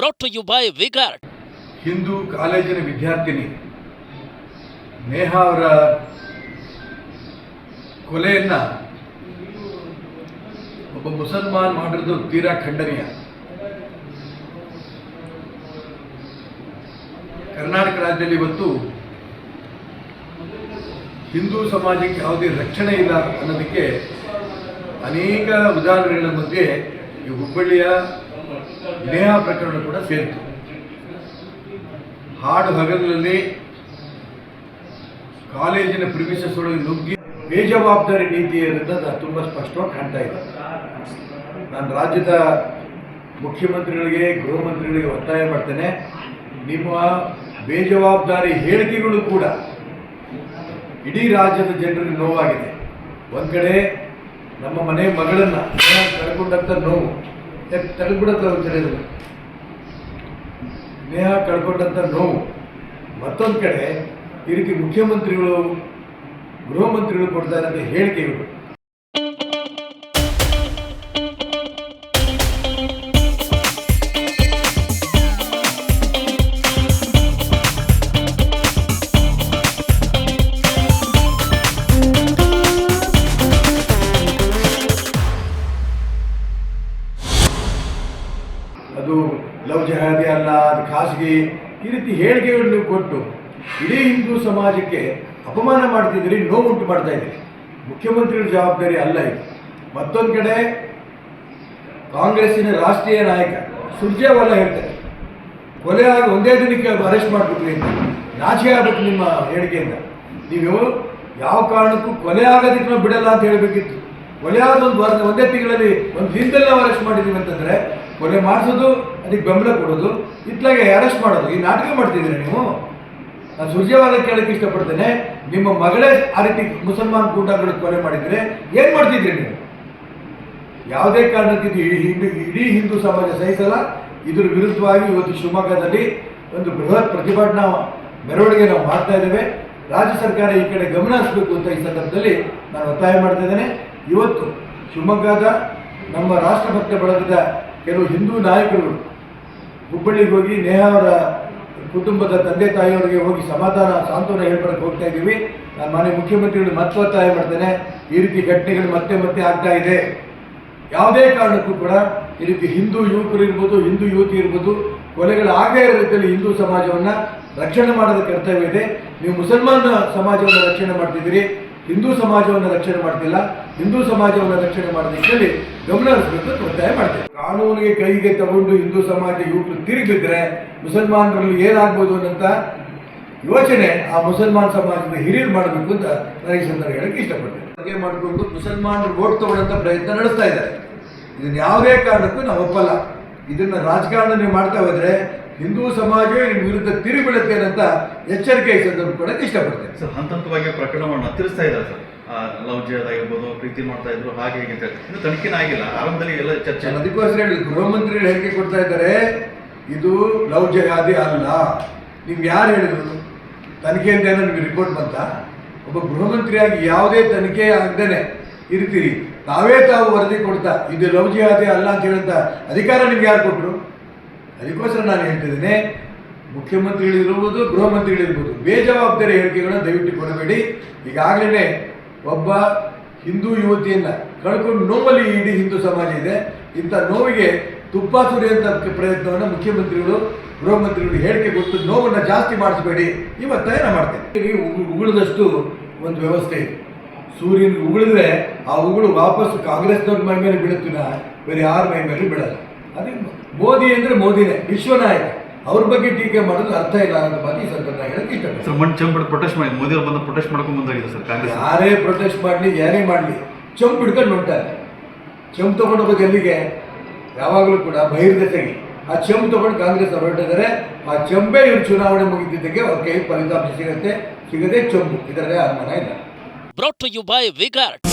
brought to you by V-Guard Hindu ಕಾಲೇಜಿನ ವಿದ್ಯಾರ್ಥಿನಿ ನೇಹ ಅವರ ಕೊಲೆಯನ್ನ ಒಬ್ಬ ಮುಸಲ್ಮಾನ್ ಮಾಡಿರೋದು ತೀರಾ ಖಂಡನೀಯ. ಕರ್ನಾಟಕ ರಾಜ್ಯದಲ್ಲಿ ಇವತ್ತು ಹಿಂದೂ ಸಮಾಜಕ್ಕೆ ಯಾವುದೇ ರಕ್ಷಣೆ ಇಲ್ಲ ಅನ್ನೋದಕ್ಕೆ ಅನೇಕ ಉದಾಹರಣೆಗಳ ಮಧ್ಯೆ ಈ ಹುಬ್ಬಳ್ಳಿಯ ನೇಹಾ ಪ್ರಕರಣ ಕೂಡ ಸೇರಿತು. ಹಾಡು ಹಗಲಿನಲ್ಲಿ ಕಾಲೇಜಿನ ಪ್ರಿಮಿಷಸ್ ಒಳಗೆ ನುಗ್ಗಿ ಬೇಜವಾಬ್ದಾರಿ ನೀತಿ ಏನಂತ ಅದು ತುಂಬ ಸ್ಪಷ್ಟವಾಗಿ ಕಾಣ್ತಾ ಇದೆ. ನಾನು ರಾಜ್ಯದ ಮುಖ್ಯಮಂತ್ರಿಗಳಿಗೆ, ಗೃಹ ಮಂತ್ರಿಗಳಿಗೆ ಒತ್ತಾಯ ಮಾಡ್ತೇನೆ. ನಿಮ್ಮ ಬೇಜವಾಬ್ದಾರಿ ಹೇಳಿಕೆಗಳು ಕೂಡ ಇಡೀ ರಾಜ್ಯದ ಜನರಿಗೆ ನೋವಾಗಿದೆ. ಒಂದು ಕಡೆ ನಮ್ಮ ಮನೆ ಮಗಳನ್ನ ಕಳ್ಕೊಂಡಂಥ ನೋವು ತಡೆದ್ಬಿಡತ್ತ ತಿಳಿಯೋದಿಲ್ಲ ನೇಹ ಕಳ್ಕೊಂಡಂಥ ನೋವು. ಮತ್ತೊಂದು ಕಡೆ ರೀತಿ ಮುಖ್ಯಮಂತ್ರಿಗಳು ಗೃಹ ಮಂತ್ರಿಗಳು ಕೊಡ್ತಾರೆ ಅಂತ ಹೇಳಿಕೆ ಹೇಳಿಕೆಗಳು ಲವ್ ಜಹಾದಿ ಅಲ್ಲ, ಅದು ಖಾಸಗಿ. ಈ ರೀತಿ ಹೇಳಿಕೆಗಳನ್ನು ಕೊಟ್ಟು ಇಡೀ ಹಿಂದೂ ಸಮಾಜಕ್ಕೆ ಅಪಮಾನ ಮಾಡ್ತಿದ್ದೀರಿ ನೋವುಂಟು ಮಾಡ್ತಾ ಇದ್ದೀರಿ. ಮುಖ್ಯಮಂತ್ರಿಗಳ ಜವಾಬ್ದಾರಿ ಅಲ್ಲ ಇದು. ಮತ್ತೊಂದು ಕಡೆ ಕಾಂಗ್ರೆಸ್ಸಿನ ರಾಷ್ಟ್ರೀಯ ನಾಯಕ ಸುರ್ಜೇವಾಲಾ ಹೇಳ್ತಾರೆ, ಕೊಲೆ ಆಗಿ ಒಂದೇ ದಿನಕ್ಕೆ ಅರೆಸ್ಟ್ ಮಾಡಿಬಿಟ್ರಿ ಅಂತ. ನಾಚಿಕೆ ಆಗಬೇಕು ನಿಮ್ಮ ಹೇಳಿಕೆಯಿಂದ. ನೀವು ಯಾವ ಕಾರಣಕ್ಕೂ ಕೊಲೆ ಆಗೋದಕ್ಕೆ ಬಿಡಲ್ಲ ಅಂತ ಹೇಳಬೇಕಿತ್ತು. ಕೊಲೆ ಆದ ಒಂದು ಒಂದೇ ತಿಂಗಳಲ್ಲಿ ಒಂದು ದಿನದಲ್ಲಿ ನಾವು ಅರೆಸ್ಟ್ ಮಾಡಿದ್ದೀವಿ ಅಂತಂದ್ರೆ ಕೊಲೆ ಮಾಡಿಸೋದು ಅದಕ್ಕೆ ಬೆಂಬಲ ಕೊಡೋದು, ಇತ್ಲಾಗೆ ಅರೆಸ್ಟ್ ಮಾಡೋದು. ಈ ನಾಟಕ ಮಾಡ್ತಿದ್ದೀರಿ ನೀವು? ನಾನು ಸುಜಯವಾದ ಕೇಳಕ್ಕೆ ಇಷ್ಟಪಡ್ತೇನೆ. ನಿಮ್ಮ ಮಗಳೇ ಆ ರೀತಿ ಮುಸಲ್ಮಾನ್ ಕೂಟಗಳು ಕೊಲೆ ಮಾಡಿದರೆ ಏನು ಮಾಡ್ತಿದ್ರಿ ನೀವು? ಯಾವುದೇ ಕಾರಣಕ್ಕೆ ಇಡೀ ಹಿಂದೂ ಇಡೀ ಹಿಂದೂ ಸಮಾಜ ಸಹಿಸಲ್ಲ, ಇದ್ರ ವಿರುದ್ಧವಾಗಿ ಇವತ್ತು ಶಿವಮೊಗ್ಗದಲ್ಲಿ ಒಂದು ಬೃಹತ್ ಪ್ರತಿಭಟನಾ ಮೆರವಣಿಗೆ ನಾವು ಮಾಡ್ತಾ ಇದ್ದೇವೆ. ರಾಜ್ಯ ಸರ್ಕಾರ ಈ ಕಡೆ ಗಮನ ಹರಿಸಬೇಕು ಅಂತ ಈ ಸಂದರ್ಭದಲ್ಲಿ ನಾನು ಒತ್ತಾಯ ಮಾಡ್ತಾ ಇದ್ದೇನೆ. ಇವತ್ತು ಶಿವಮೊಗ್ಗದ ನಮ್ಮ ರಾಷ್ಟ್ರಭಕ್ತ ಬಳಗದ ಕೆಲವು ಹಿಂದೂ ನಾಯಕರು ಹುಬ್ಬಳ್ಳಿಗೆ ಹೋಗಿ ನೇಹಾ ಅವರ ಕುಟುಂಬದ ತಂದೆ ತಾಯಿಯವರಿಗೆ ಹೋಗಿ ಸಮಾಧಾನ, ಸಾಂತ್ವನ ಹೇಳ್ಕೊಳಕ್ಕೆ ಹೋಗ್ತಾ ಇದ್ದೀವಿ. ನಾನು ಮಾನ್ಯ ಮುಖ್ಯಮಂತ್ರಿಗಳು ಮತ್ತೆ ಒತ್ತಾಯ ಮಾಡ್ತೇನೆ. ಈ ರೀತಿ ಘಟನೆಗಳು ಮತ್ತೆ ಮತ್ತೆ ಆಗ್ತಾ ಇದೆ. ಯಾವುದೇ ಕಾರಣಕ್ಕೂ ಕೂಡ ಈ ರೀತಿ ಹಿಂದೂ ಯುವಕರು ಇರ್ಬೋದು, ಹಿಂದೂ ಯುವತಿ ಇರ್ಬೋದು, ಕೊಲೆಗಳು ಆಗೇ ರೀತಿಯಲ್ಲಿ ಹಿಂದೂ ಸಮಾಜವನ್ನು ರಕ್ಷಣೆ ಮಾಡೋದಕ್ಕೆ ಕರ್ತವ್ಯ ಇದೆ. ನೀವು ಮುಸಲ್ಮಾನ ಸಮಾಜವನ್ನು ರಕ್ಷಣೆ ಮಾಡ್ತಿದ್ದೀರಿ. ಹಿಂದೂ ಸಮಾಜವನ್ನು ರಕ್ಷಣೆ ಮಾಡ್ತಿಲ್ಲ, ಹಿಂದೂ ಸಮಾಜವನ್ನು ರಕ್ಷಣೆ ಮಾಡೋ ನಿಟ್ಟಿನಲ್ಲಿ ಗಮನ ಹರಿಸಬೇಕು ಒತ್ತಾಯ ಮಾಡ್ತೇವೆ. ಕಾನೂನಿಗೆ ಕೈಗೆ ತಗೊಂಡು ಹಿಂದೂ ಸಮಾಜ ಯುವಕರು ತಿರುಗಿದ್ರೆ ಮುಸಲ್ಮಾನರಲ್ಲಿ ಏನಾಗ್ಬೋದು ಅನ್ನಂತ ಯೋಚನೆ ಆ ಮುಸಲ್ಮಾನ್ ಸಮಾಜದ ಹಿರಿಯರು ಮಾಡಬೇಕು ಅಂತ ನನಗೆ ಸಂದರ್ಭ ಹೇಳಕ್ಕೆ ಇಷ್ಟಪಡ್ತೇನೆ. ಹಾಗೆ ಮಾಡಿಕೊಂಡು ಮುಸಲ್ಮಾನರು ಓಟ್ ತಗೊಳ್ಳೋಂಥ ಪ್ರಯತ್ನ ನಡೆಸ್ತಾ ಇದ್ದಾರೆ. ಇದನ್ನ ಯಾವುದೇ ಕಾರಣಕ್ಕೂ ನಾವು ಒಪ್ಪಲ್ಲ. ಇದನ್ನ ರಾಜಕಾರಣ ನೀವು ಮಾಡ್ತಾ ಹೋದ್ರೆ ಹಿಂದೂ ಸಮಾಜವೇ ನಿಮ್ಮ ವಿರುದ್ಧ ತಿರುಬೀಳುತ್ತೆ ಅಂತ ಎಚ್ಚರಿಕೆ ಈ ಸಂದರ್ಭ ಕೊಡಕ್ಕೆ ಇಷ್ಟಪಡ್ತೇನೆ. ಸರ್ ಹಂತ ಹಂತವಾಗಿ ಪ್ರಕರಣವನ್ನು ಹತ್ತಿರಿಸ್ತಾ ಇದ್ದಾರೆ ಸರ್. ಲವ್ ಜಿಹಾದ್ ಆಗಿರ್ಬೋದು ಪ್ರೀತಿ ಮಾಡ್ತಾ ಇದ್ರು ಹಾಗೆ ಹೀಗೆ ಅಂತ ಹೇಳಿ. ಇನ್ನು ತನಿಖೆನೇ ಆಗಿಲ್ಲ. ಆರಂಭದಲ್ಲಿ ಎಲ್ಲ ಚರ್ಚೆ ಅದಕ್ಕೋಸ್ಕರ ಹೇಳಿ ಗೃಹ ಮಂತ್ರಿಗಳು ಹೇಳಿಕೆ ಕೊಡ್ತಾ ಇದ್ದಾರೆ. ಇದು ಲವ್ ಜಗಾದಿ ಅಲ್ಲ. ನಿಮ್ಗೆ ಯಾರು ಹೇಳಿದ್ರು? ತನಿಖೆಯಿಂದ ಏನೋ ನಿಮ್ಗೆ ರಿಪೋರ್ಟ್ ಬಂತ? ಒಬ್ಬ ಗೃಹಮಂತ್ರಿಯಾಗಿ ಯಾವುದೇ ತನಿಖೆ ಆಗದೇನೆ ಇರ್ತೀರಿ. ತಾವೇ ತಾವು ವರದಿ ಕೊಡ್ತಾ ಇದು ಲವ್ ಜಿಹಾದಿ ಅಲ್ಲ ಅಂತ ಹೇಳಂತ ಅಧಿಕಾರ ನಿಮ್ಗೆ ಯಾರು ಕೊಟ್ಟರು ಅದಕ್ಕೋಸ್ಕರ ನಾನು ಹೇಳ್ತಿದ್ದೇನೆ, ಮುಖ್ಯಮಂತ್ರಿಗಳಿರ್ಬೋದು ಗೃಹ ಮಂತ್ರಿಗಳಿರ್ಬೋದು ಬೇಜವಾಬ್ದಾರಿ ಹೇಳಿಕೆಗಳನ್ನ ದಯವಿಟ್ಟು ಕೊಡಬೇಡಿ. ಈಗಾಗಲೇ ಒಬ್ಬ ಹಿಂದೂ ಯುವತಿಯನ್ನು ಕಳ್ಕೊಂಡು ನೋವಲ್ಲಿ ಇಡೀ ಹಿಂದೂ ಸಮಾಜ ಇದೆ. ಇಂಥ ನೋವಿಗೆ ತುಪ್ಪ ಸುರಿಯುವಂಥ ಪ್ರಯತ್ನವನ್ನು ಮುಖ್ಯಮಂತ್ರಿಗಳು ಗೃಹ ಮಂತ್ರಿಗಳು ಹೇಳಿಕೆ ಗೊತ್ತು ನೋವನ್ನು ಜಾಸ್ತಿ ಮಾಡಿಸಬೇಡಿ. ಇವತ್ತು ಒತ್ತಾಯ ಮಾಡ್ತೇನೆ. ಉಗುಳದಷ್ಟು ಒಂದು ವ್ಯವಸ್ಥೆ ಇದೆ. ಸೂರ್ಯನ ಉಗುಳಿದ್ರೆ ಆ ಉಗುಳು ವಾಪಸ್ ಕಾಂಗ್ರೆಸ್ನವ್ರ ಮೈ ಮೇಲೆ ಬೀಳುತ್ತಿನ ಬೇರೆ ಯಾರ ಮೈ ಮೇಲೆ ಬೀಳಲ್ಲ. ಅದೇ ಮೋದಿ ಅಂದ್ರೆ ಮೋದಿನೇ ವಿಶ್ವನಾಯಕ ಅವ್ರ ಬಗ್ಗೆ ಟೀಕೆ ಮಾಡೋದು ಅರ್ಥ ಇಲ್ಲ ಅನ್ನೋ ಮಾತು ಈ ಸಂದರ್ಭ ಹೇಳಕ್ಕೆ ಇಷ್ಟಪಡ್ತೀನಿ. ಸರ್ ಮಣ್ಣು ಪ್ರೊಟೆಸ್ಟ್ ಮಾಡಿ ಮೋದಿ ಅವ್ರು ಬಂದು ಪ್ರೊಟೆಸ್ಟ್ ಮಾಡ್ಕೊಂಡು ಬಂದಾಗಿದೆ ಸರ್ ಕಾಂಗ್ರೆಸ್. ಯಾರೇ ಪ್ರೊಟೆಸ್ಟ್ ಮಾಡಲಿ ಯಾರೇ ಮಾಡಲಿ ಚಂಪ್ ಹಿಡ್ಕೊಂಡು ನೋಡ್ತಾರೆ ಚಂಪ್ ತಗೊಂಡು ಹೋಗೋದು ಎಲ್ಲಿಗೆ? ಯಾವಾಗಲೂ ಕೂಡ ಬಹಿರ್ಗತೆಗೆ ಆ ಚಂಪ್ ತಗೊಂಡು ಕಾಂಗ್ರೆಸ್ ಅವ್ರು ಹೊರಟಿದ್ದಾರೆ ಆ ಚಂಪೇ ಇವ್ರು ಚುನಾವಣೆ ಮುಗಿದಿದ್ದಕ್ಕೆ ಅವ್ರ ಕೈ ಫಲಿತಾಂಶ ಸಿಗುತ್ತೆ ಸಿಗದೆ ಚಂಪು. ಇದರಲ್ಲೇ ಅನುಮಾನ ಇಲ್ಲ. ಯು ಬೈ Vigard.